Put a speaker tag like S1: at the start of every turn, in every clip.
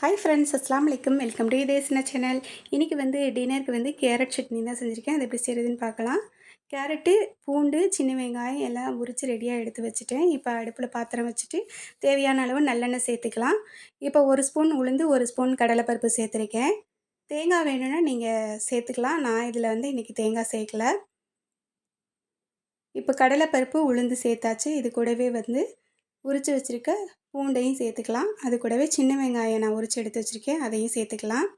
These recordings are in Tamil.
S1: ஹாய் ஃப்ரெண்ட்ஸ் அஸ்லாம் வலைக்கம் வெல்கம் டு இதேசின சேனல் இன்றைக்கி வந்து டின்னருக்கு வந்து கேரட் சட்னி தான் செஞ்சுருக்கேன். அது எப்படி செய்கிறதுன்னு பார்க்கலாம். கேரட்டு பூண்டு சின்ன வெங்காயம் எல்லாம் உரித்து ரெடியாக எடுத்து வச்சுட்டேன். இப்போ அடுப்பில் பாத்திரம் வச்சுட்டு தேவையான அளவு நல்லெண்ணெய் சேர்த்துக்கலாம். இப்போ ஒரு ஸ்பூன் உளுந்து ஒரு ஸ்பூன் கடலைப்பருப்பு சேர்த்துருக்கேன். தேங்காய் வேணும்னா நீங்கள் சேர்த்துக்கலாம். நான் இதில் வந்து இன்றைக்கி தேங்காய் சேர்க்கல. இப்போ கடலைப்பருப்பு உளுந்து சேர்த்தாச்சு. இது கூடவே வந்து உரித்து வச்சுருக்க பூண்டையும் சேர்த்துக்கலாம். அது கூடவே சின்ன வெங்காயம் நான் உரித்து எடுத்து வச்சுருக்கேன். அதையும் சேர்த்துக்கலாம்.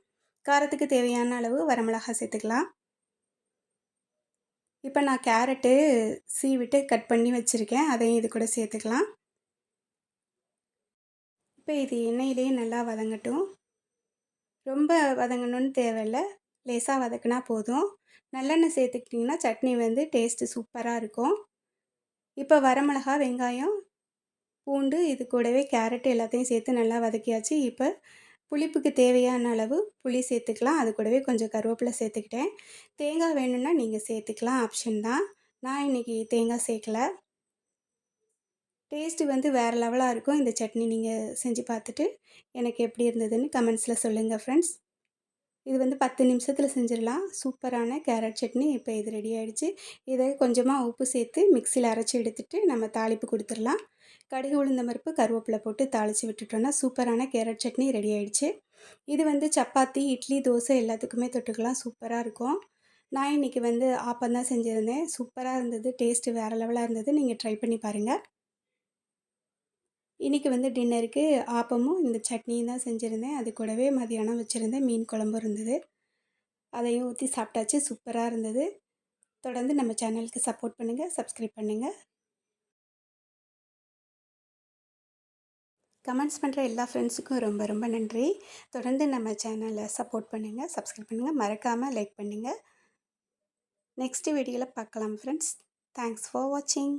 S1: காரத்துக்கு தேவையான அளவு வரமிளகா சேர்த்துக்கலாம். இப்போ நான் கேரட்டு சீவிட்டு கட் பண்ணி வச்சுருக்கேன். அதையும் இது கூட சேர்த்துக்கலாம். இப்போ இது எண்ணெயிலேயே நல்லா வதங்கட்டும். ரொம்ப வதங்கணும்னு தேவையில்லை. லேசாக வதக்குனா போதும். நல்லெண்ணெய் சேர்த்துக்கிட்டிங்கன்னா சட்னி வந்து டேஸ்ட்டு சூப்பராக இருக்கும். இப்போ வரமிளகா வெங்காயம் பூண்டு இது கூடவே கேரட் எல்லாத்தையும் சேர்த்து நல்லா வதக்கியாச்சு. இப்போ புளிப்புக்கு தேவையான அளவு புளி சேர்த்துக்கலாம். அது கூடவே கொஞ்சம் கருவேப்பிலை சேர்த்துக்கிட்டேன். தேங்காய் வேணும்னா நீங்கள் சேர்த்துக்கலாம். ஆப்ஷன் தான். நான் இன்றைக்கி தேங்காய் சேர்க்கல. டேஸ்ட்டு வந்து வேறு லெவலாக இருக்கும். இந்த சட்னி நீங்கள் செஞ்சு பார்த்துட்டு எனக்கு எப்படி இருந்ததுன்னு கமெண்ட்ஸில் சொல்லுங்கள் ஃப்ரெண்ட்ஸ் இது வந்து பத்து நிமிஷத்தில் செஞ்சிடலாம். சூப்பரான கேரட் சட்னி. இப்போ இது ரெடி ஆகிடுச்சு இதை கொஞ்சமாக உப்பு சேர்த்து மிக்சியில் அரைச்சி எடுத்துகிட்டு நம்ம தாளிப்பு கொடுத்துடலாம். கடுகு உளுந்த பருப்பு கருவேப்பிலை போட்டு தாளித்து விட்டுட்டோன்னா சூப்பரான கேரட் சட்னி ரெடி ஆகிடுச்சு இது வந்து சப்பாத்தி இட்லி தோசை எல்லாத்துக்குமே தொட்டுக்கலாம். சூப்பராக இருக்கும். நான் இன்றைக்கி வந்து ஆப்பம் தான் செஞ்சுருந்தேன். சூப்பராக இருந்தது. டேஸ்ட்டு வேறு லெவலாக இருந்தது. நீங்கள் ட்ரை பண்ணி பாருங்கள் இன்றைக்கி வந்து டின்னருக்கு ஆப்பமும் இந்த சட்னியும் தான் செஞ்சுருந்தேன். அது கூடவே மதியானம் வச்சுருந்தேன் மீன் குழம்பு இருந்தது. அதையும் ஊற்றி சாப்பிட்டாச்சு. சூப்பராக இருந்தது. தொடர்ந்து நம்ம சேனலுக்கு சப்போர்ட் பண்ணுங்கள் சப்ஸ்கிரைப் பண்ணுங்கள் கமெண்ட்ஸ் பண்ணுற எல்லா ஃப்ரெண்ட்ஸுக்கும் ரொம்ப ரொம்ப நன்றி. தொடர்ந்து நம்ம சேனலை சப்போர்ட் பண்ணுங்கள் சப்ஸ்கிரைப் பண்ணுங்கள் மறக்காமல் லைக் பண்ணுங்கள் நெக்ஸ்ட் வீடியோவில் பார்க்கலாம் ஃப்ரெண்ட்ஸ் தேங்க்ஸ் ஃபார் வாட்சிங்